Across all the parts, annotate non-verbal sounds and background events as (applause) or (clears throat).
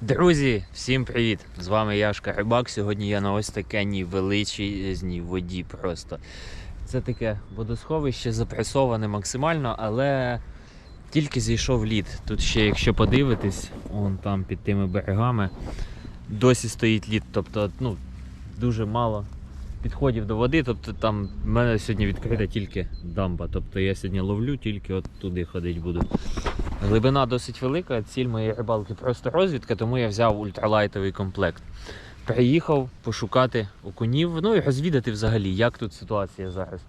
Друзі, всім привіт! З вами Яшка Рибак. Сьогодні я на ось такенній величезній воді просто. Це таке водосховище запресоване максимально, але тільки зійшов лід. Тут ще, якщо подивитись, он там під тими берегами досі стоїть лід. Тобто, ну, дуже мало підходів до води. Тобто там в мене сьогодні відкрита тільки дамба. Тобто я сьогодні ловлю, тільки от туди ходити буду. Глибина досить велика, ціль моєї рибалки просто розвідка, тому я взяв ультралайтовий комплект. Приїхав пошукати окунів, ну і розвідати взагалі, як тут ситуація зараз.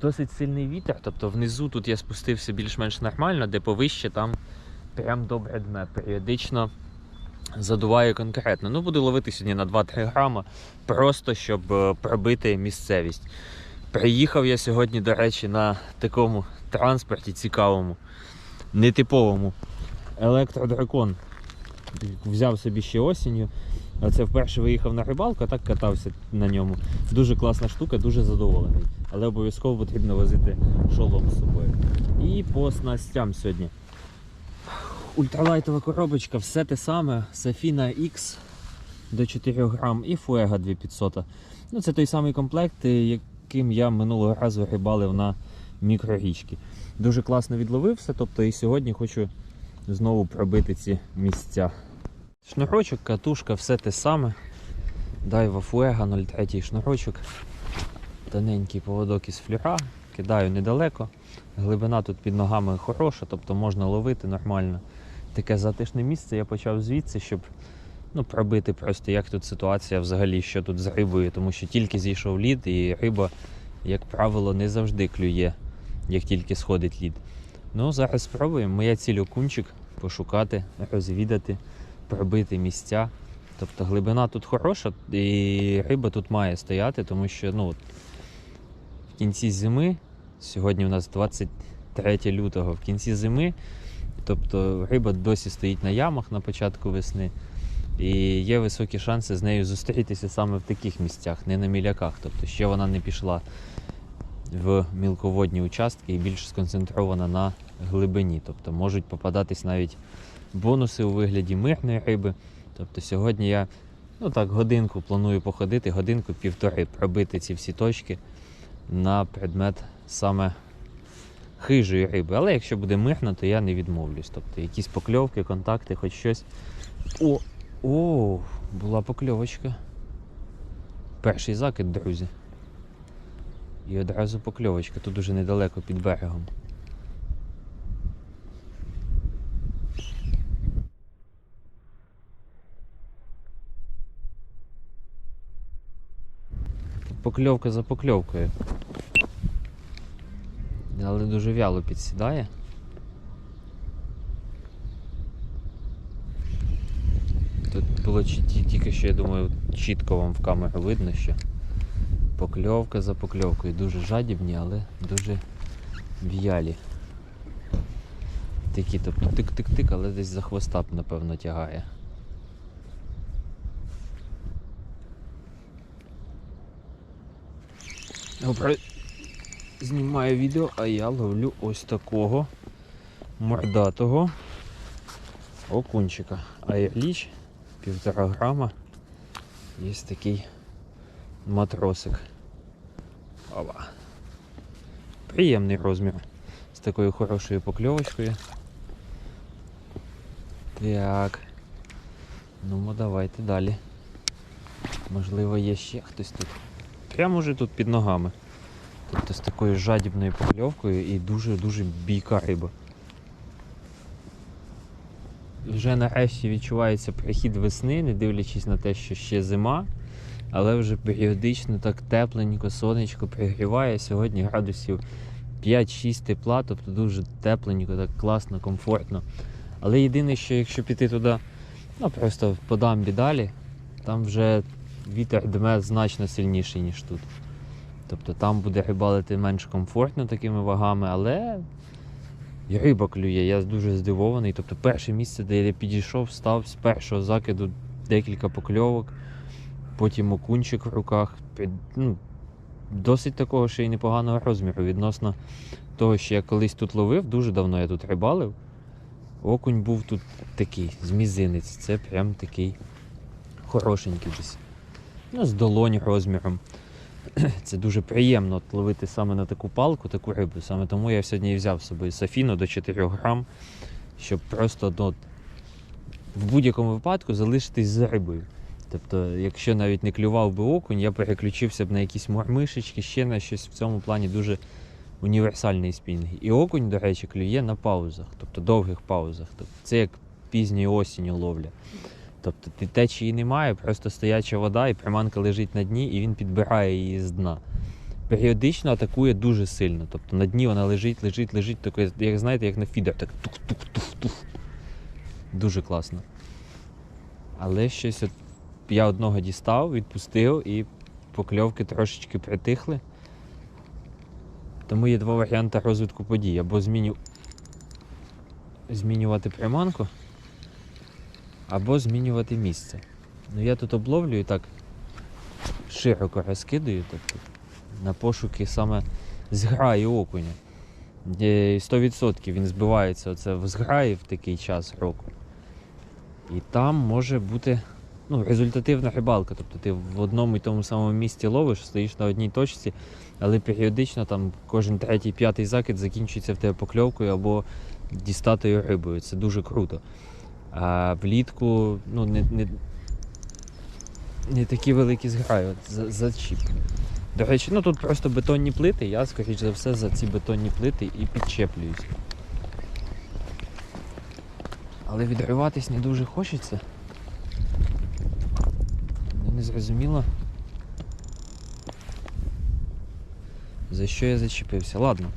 Досить сильний вітер, тобто внизу тут я спустився більш-менш нормально, де повище, там прям добре дме. Періодично задуває конкретно. Ну, буду ловити сьогодні на 2-3 грама, просто щоб е, пробити місцевість. Приїхав я сьогодні, до речі, на такому транспорті цікавому нетиповому. Електродракон. Взяв собі ще осінню. Це вперше виїхав на рибалку, а так катався на ньому. Дуже класна штука, дуже задоволений. Але обов'язково потрібно возити шолом з собою. І по снастям сьогодні. Ультралайтова коробочка, все те саме. Safina X до 4 грам і Fuego 2500. Ну, це той самий комплект, яким я минулого разу рибалив на мікрорічки. Дуже класно відловився, тобто і сьогодні хочу знову пробити ці місця. Шнурочок, катушка, все те саме. Дайва Fuego 03 шнурочок. Тоненький поводок із флюра. Кидаю недалеко. Глибина тут під ногами хороша, тобто можна ловити нормально. Таке затишне місце я почав звідси, щоб ну, пробити просто, як тут ситуація взагалі, що тут з рибою, тому що тільки зійшов лід, і риба, як правило, не завжди клює як тільки сходить лід. Ну, зараз спробуємо. Моя ціль окунчик пошукати, розвідати, пробити місця. Тобто глибина тут хороша і риба тут має стояти, тому що ну, от, в кінці зими, сьогодні у нас 23 лютого, в кінці зими, тобто риба досі стоїть на ямах на початку весни. І є високі шанси з нею зустрітися саме в таких місцях, не на міляках. Тобто ще вона не пішла в мілководні участки і більш сконцентрована на глибині. Тобто можуть попадатись навіть бонуси у вигляді мирної риби. Тобто сьогодні я ну так, годинку планую походити, годинку-півтори пробити ці всі точки на предмет саме хижої риби. Але якщо буде мирно, то я не відмовлюсь. Тобто якісь покльовки, контакти, хоч щось. О! О, була покльовочка. Перший закид, друзі. І одразу покльовочка, тут уже недалеко під берегом. Покльовка за покльовкою. Але дуже вяло підсідає. Тут було тільки що, я думаю, чітко вам в камеру видно, що покльовка за покльовкою. Дуже жадібні, але дуже в'ялі. Такі, тобто тик-тик-тик, але десь за хвоста, напевно, тягає. Добре. Знімаю відео, а я ловлю ось такого мордатого окунчика. Айрліч, півтора грама. Є такий матросик. Ова. Приємний розмір. З такою хорошою покльовочкою. Так. Ну, давайте далі. Можливо, є ще хтось тут. Прямо уже тут під ногами. Тобто з такою жадібною покльовкою і дуже-дуже бійка риба. Вже нарешті відчувається прихід весни, не дивлячись на те, що ще зима, але вже періодично так тепленько, сонечко пригріває. Сьогодні градусів 5-6 тепла, тобто дуже тепленько, так класно, комфортно. Але єдине, що якщо піти туди, ну просто по дамбі далі, там вже вітер дме значно сильніший, ніж тут. Тобто там буде рибалити менш комфортно такими вагами, але і риба клює, я дуже здивований. Тобто перше місце, де я підійшов, став з першого закиду декілька покльовок, потім окунчик в руках. Ну, досить такого ще й непоганого розміру відносно того, що я колись тут ловив, дуже давно я тут рибалив. Окунь був тут такий, з мізинець. Це прям такий хорошенький десь. Ну, з долонь розміром. (clears throat) Це дуже приємно ловити саме на таку палку, таку рибу. Саме тому я сьогодні і взяв з собою Софіну до 4 грам, щоб просто ну, в будь-якому випадку залишитись за рибою. Тобто, якщо навіть не клював би окунь, я переключився б на якісь мормишечки, ще на щось в цьому плані дуже універсальний спінг. І окунь, до речі, клює на паузах, тобто довгих паузах. Тобто, це як пізньої осінню ловля. Тобто ти течії немає, просто стояча вода, і приманка лежить на дні, і він підбирає її з дна. Періодично атакує дуже сильно. Тобто на дні вона лежить, лежить, лежить, таке, як знаєте, як на фідер, так тух-тух-тух-тух. Дуже класно. Але щось я одного дістав, відпустив і покльовки трошечки притихли. Тому є два варіанти розвитку подій. Або зміню... змінювати приманку, або змінювати місце. Ну я тут обловлюю так широко розкидаю, тобто на пошуки саме зграї окуня. 100% він збивається оце в зграї в такий час року. І там може бути ну, результативна рибалка. Тобто ти в одному і тому самому місці ловиш, стоїш на одній точці, але періодично там кожен третій, п'ятий закид закінчується в тебе покльовкою або дістатою рибою. Це дуже круто. А влітку ну, не, не, не такі великі зграї, от за, зачіп. До речі, ну тут просто бетонні плити, я, скоріш за все, за ці бетонні плити і підчеплююсь. Але відриватись не дуже хочеться. Ну, Не зрозуміло. За що я зачепився? Ладно,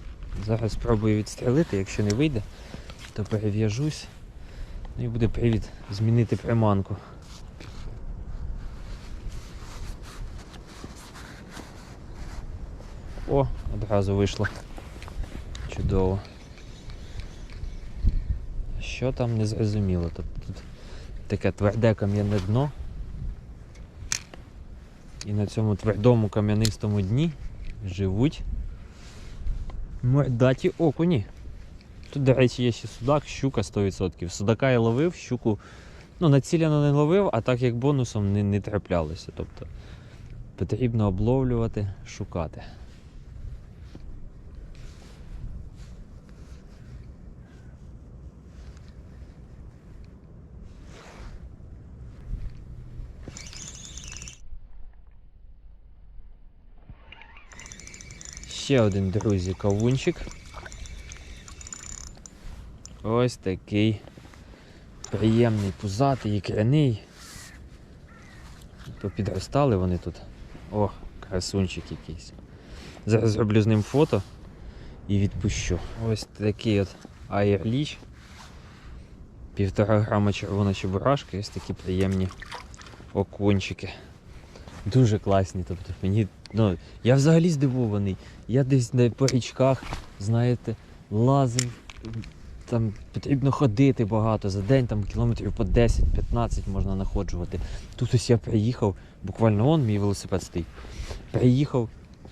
зараз спробую відстрелити, якщо не вийде, то перев'яжусь. Ну і буде привід змінити приманку. О, одразу вийшло. Чудово. Що там не зрозуміло. Тобто тут таке тверде кам'яне дно. І на цьому твердому кам'янистому дні живуть мордаті окуні. Тут, до речі, є ще судак, щука 100%. Судака я ловив, щуку ну, націлено не ловив, а так як бонусом не, не траплялося. Тобто потрібно обловлювати, шукати. Ще один, друзі, кавунчик. Ось такий приємний, пузатий, ікряний. Попідростали вони тут. О, красунчик якийсь. Зараз зроблю з ним фото і відпущу. Ось такий от аєрліч. Півтора грама червона чебурашка, ось такі приємні окунчики. Дуже класні. Тобто мені, ну, я взагалі здивований. Я десь на по річках, знаєте, лазив, там потрібно ходити багато, за день там кілометрів по 10-15 можна находжувати. Тут ось я приїхав, буквально он мій велосипед стоїть. Приїхав,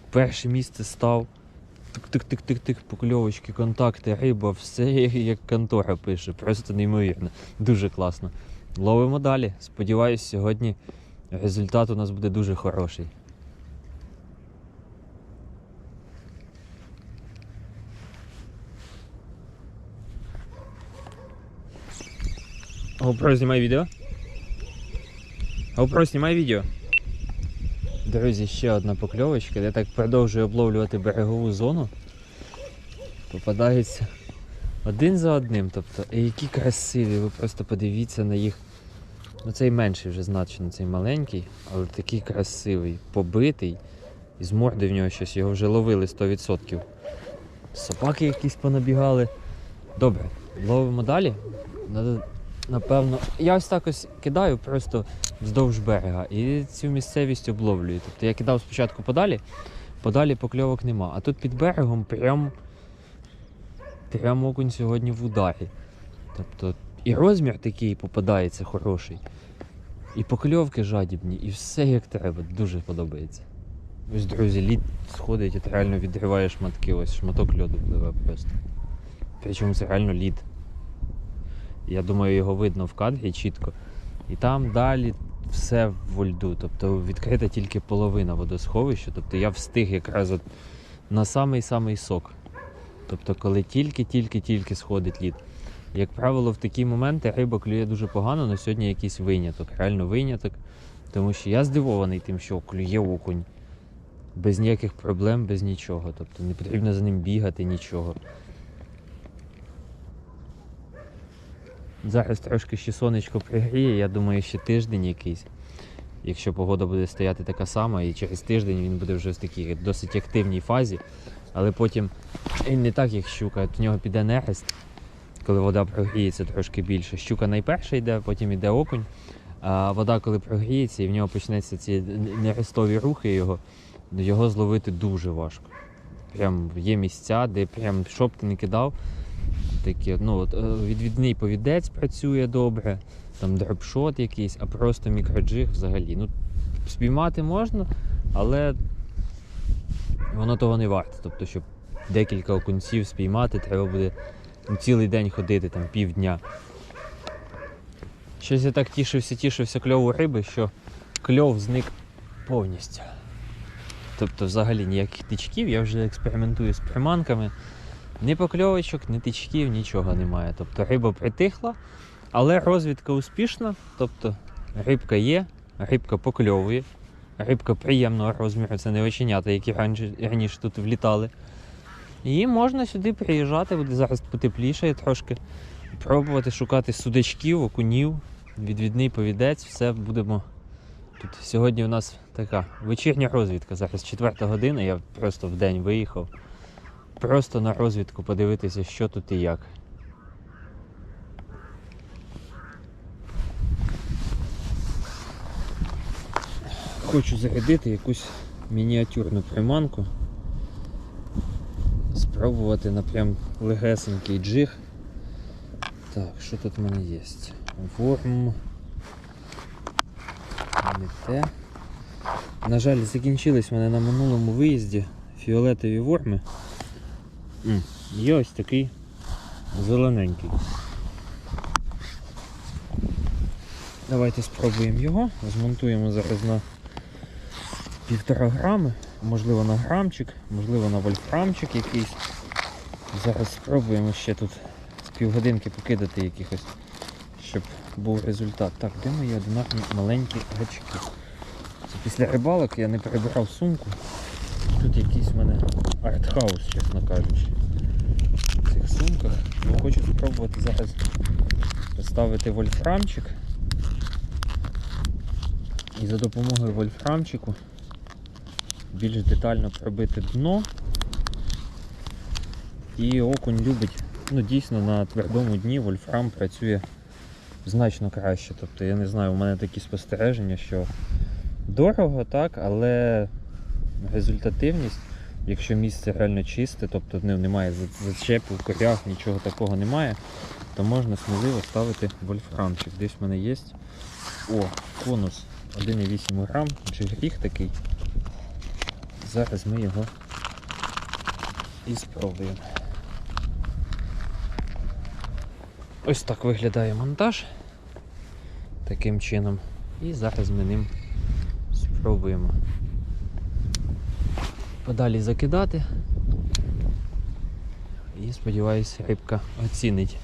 перше місце став. Тик-тик-тик-тик-тик, покльовочки, контакти, риба, все як контора пише. Просто неймовірно. Дуже класно. Ловимо далі. Сподіваюсь, сьогодні результат у нас буде дуже хороший. GoPro, знімай відео. GoPro, знімай відео. Друзі, ще одна покльовочка. Я так продовжую обловлювати берегову зону. Попадаються один за одним. Тобто, які красиві, ви просто подивіться на їх. Ну цей менший вже значно, цей маленький, але такий красивий, побитий. І з морди в нього щось, його вже ловили 100%. Собаки якісь понабігали. Добре, ловимо далі. Напевно, я ось так ось кидаю просто вздовж берега і цю місцевість обловлюю. Тобто я кидав спочатку подалі, подалі покльовок нема. А тут під берегом прям, прям окунь сьогодні в ударі. Тобто і розмір такий попадається хороший, і покльовки жадібні, і все як треба. Дуже подобається. Ось, друзі, лід сходить, і ти реально відриваєш шматки, ось шматок льоду пливе просто. Причому це реально лід. Я думаю, його видно в кадрі чітко. І там далі все в льду. Тобто відкрита тільки половина водосховища. Тобто я встиг якраз от на самий-самий сок. Тобто, коли тільки-тільки-тільки сходить лід. Як правило, в такі моменти риба клює дуже погано, але сьогодні якийсь виняток, реально виняток. Тому що я здивований тим, що клює окунь. Без ніяких проблем, без нічого. Тобто не потрібно за ним бігати, нічого. Зараз трошки ще сонечко пригріє, я думаю, ще тиждень якийсь. Якщо погода буде стояти така сама, і через тиждень він буде вже в такій досить активній фазі. Але потім він не так, як щука, в нього піде нерест, коли вода прогріється трошки більше. Щука найперша йде, потім йде окунь. А вода, коли прогріється, і в нього почнуться ці нерестові рухи його, його зловити дуже важко. Прям є місця, де прям що б ти не кидав, такі, ну, е, відвідний повідець працює добре, там дропшот якийсь, а просто мікроджиг взагалі. Ну, спіймати можна, але воно того не варте. Тобто, щоб декілька окунців спіймати, треба буде ну, цілий день ходити, там півдня. Щось я так тішився, тішився кльову риби, що кльов зник повністю. Тобто взагалі ніяких тичків, я вже експериментую з приманками. Ні покльовочок, ні тичків, нічого немає. Тобто риба притихла, але розвідка успішна. Тобто рибка є, рибка покльовує, рибка приємного розміру, це не оченята, які раніше, тут влітали. І можна сюди приїжджати, буде зараз потепліше трошки. Пробувати шукати судачків, окунів, відвідний повідець, все будемо. Тут сьогодні у нас така вечірня розвідка. Зараз четверта година, я просто в день виїхав. Просто на розвідку подивитися, що тут і як. Хочу зарядити якусь мініатюрну приманку. Спробувати на прям легесенький джиг. Так, що тут в мене є? Ворм. Не те. На жаль, закінчились в мене на минулому виїзді фіолетові ворми. Є ось такий зелененький. Давайте спробуємо його. Змонтуємо зараз на півтора грами, можливо на грамчик, можливо на вольфрамчик якийсь. Зараз спробуємо ще тут з півгодинки покидати якихось, щоб був результат. Так, де мої одинарні маленькі гачки? Після рибалок я не перебирав сумку. Тут якийсь в мене артхаус, чесно кажучи. В цих сумках. Ну, хочу спробувати зараз поставити вольфрамчик. І за допомогою вольфрамчику більш детально пробити дно. І окунь любить, ну дійсно на твердому дні вольфрам працює значно краще. Тобто я не знаю, у мене такі спостереження, що дорого, так, але результативність, якщо місце реально чисте, тобто немає зачепу в корях, нічого такого немає, то можна сміливо ставити вольфрамчик. Десь в мене є. О, конус 1,8 грам, джигріх такий. Зараз ми його і спробуємо. Ось так виглядає монтаж таким чином. І зараз ми ним спробуємо подалі закидати. І сподіваюся, рибка оцінить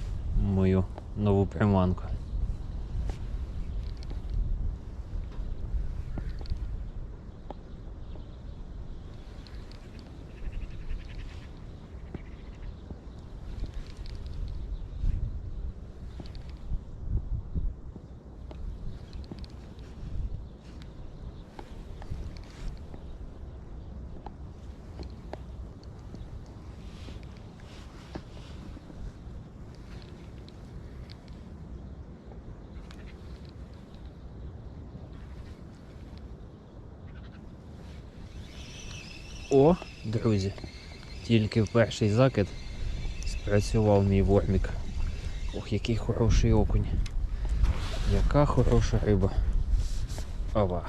мою нову приманку. О, друзі, тільки в перший закид спрацював мій вормік. Ох, який хороший окунь. Яка хороша риба. Ова.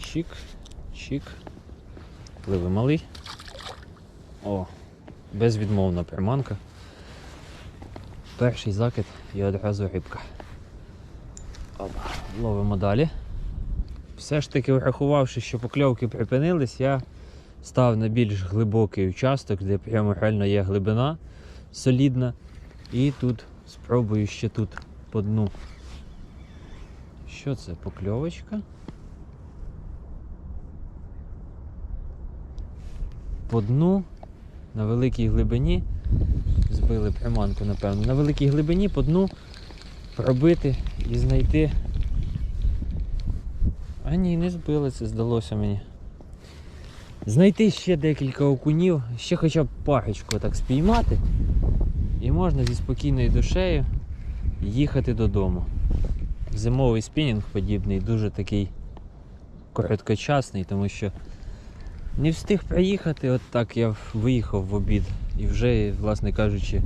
Чик, чик. Пливи малий. О, безвідмовна приманка. Перший закид і одразу рибка. Опа, ловимо далі. Все ж таки, врахувавши, що покльовки припинились, я став на більш глибокий участок, де прямо реально є глибина солідна. І тут спробую ще тут по дну. Що це? Покльовочка? По дну на великій глибині. Збили приманку, напевно. На великій глибині по дну пробити і знайти. А ні, не збили, це здалося мені. Знайти ще декілька окунів, ще хоча б парочку так спіймати. І можна зі спокійною душею їхати додому. Зимовий спінінг подібний, дуже такий короткочасний, тому що не встиг приїхати, от так я виїхав в обід і вже, власне кажучи,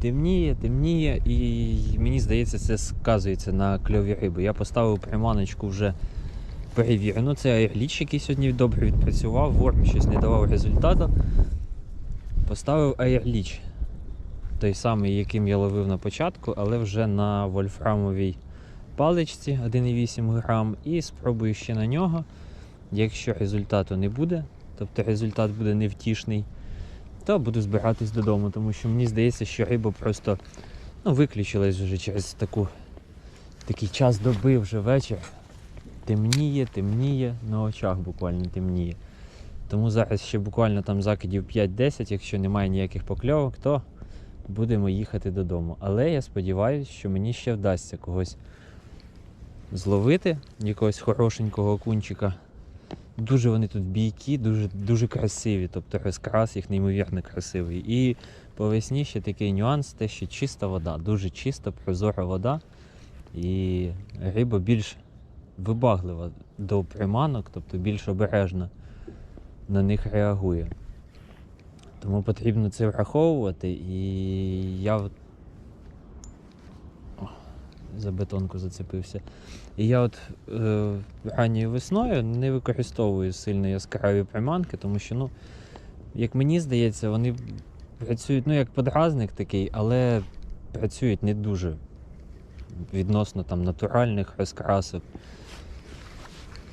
темніє, темніє, і мені здається, це сказується на кльові риби. Я поставив приманочку вже перевірену. Це аерліч, який сьогодні добре відпрацював, ворм щось не давав результату. Поставив аерліч. Той самий, яким я ловив на початку, але вже на вольфрамовій паличці 1,8 грам. І спробую ще на нього. Якщо результату не буде, тобто результат буде невтішний, то буду збиратись додому, тому що мені здається, що риба просто ну, виключилась вже через таку, такий час доби вже вечір. Темніє, темніє, на очах буквально темніє. Тому зараз ще буквально там закидів 5-10, якщо немає ніяких покльовок, то будемо їхати додому. Але я сподіваюся, що мені ще вдасться когось зловити, якогось хорошенького окунчика. Дуже вони тут бійкі, дуже, дуже красиві, тобто розкрас їх неймовірно красивий. І по весні ще такий нюанс, те, що чиста вода, дуже чиста, прозора вода. І риба більш вибаглива до приманок, тобто більш обережно на них реагує. Тому потрібно це враховувати і я от... О, за бетонку зацепився. І я от е, ранньою весною не використовую сильно яскраві приманки, тому що, ну, як мені здається, вони працюють ну, як подразник такий, але працюють не дуже відносно там натуральних розкрасок.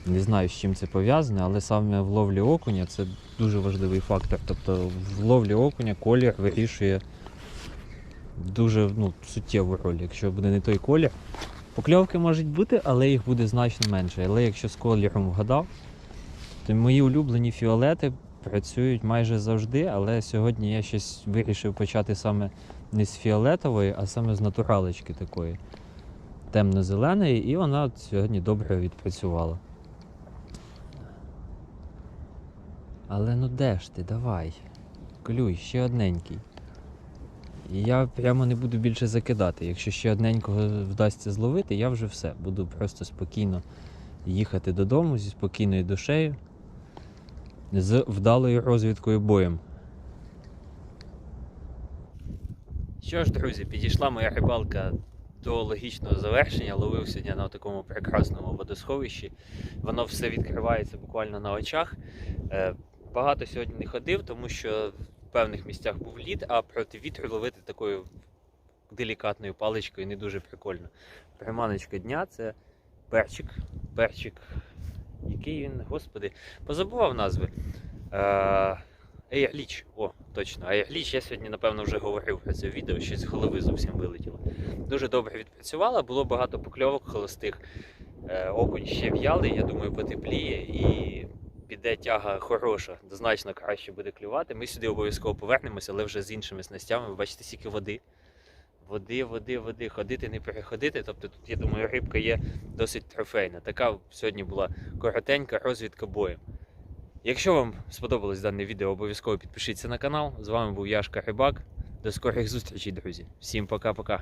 Не знаю, з чим це пов'язане, але саме в ловлі окуня це дуже важливий фактор. Тобто в ловлі окуня колір вирішує дуже ну, суттєву роль. Якщо буде не той колір, покльовки можуть бути, але їх буде значно менше. Але якщо з кольором вгадав, то мої улюблені фіолети працюють майже завжди, але сьогодні я щось вирішив почати саме не з фіолетової, а саме з натуралочки такої темно-зеленої, і вона сьогодні добре відпрацювала. Але ну де ж ти, давай. Клюй, ще одненький. І я прямо не буду більше закидати. Якщо ще одненького вдасться зловити, я вже все. Буду просто спокійно їхати додому зі спокійною душею, з вдалою розвідкою боєм. Що ж, друзі, підійшла моя рибалка до логічного завершення. Ловив сьогодні на такому прекрасному водосховищі. Воно все відкривається буквально на очах. Багато сьогодні не ходив, тому що в певних місцях був лід, а проти вітру ловити такою делікатною паличкою не дуже прикольно. Приманочка дня це перчик. Перчик. Який він, господи, позабував назви. Ейрліч. О, точно. Ейрліч, я сьогодні, напевно, вже говорив про це відео, щось з голови зовсім вилетіло. Дуже добре відпрацювала, було багато покльовок холостих. Е, Окунь ще в'ялий, я думаю, потепліє і піде тяга хороша, значно краще буде клювати. Ми сюди обов'язково повернемося, але вже з іншими снастями. Ви бачите, скільки води. Води, води, води, ходити, не переходити. Тобто тут, я думаю, рибка є досить трофейна. Така сьогодні була коротенька розвідка бою. Якщо вам сподобалось дане відео, обов'язково підпишіться на канал. З вами був Яшка Рибак. До скорих зустрічей, друзі. Всім пока-пока.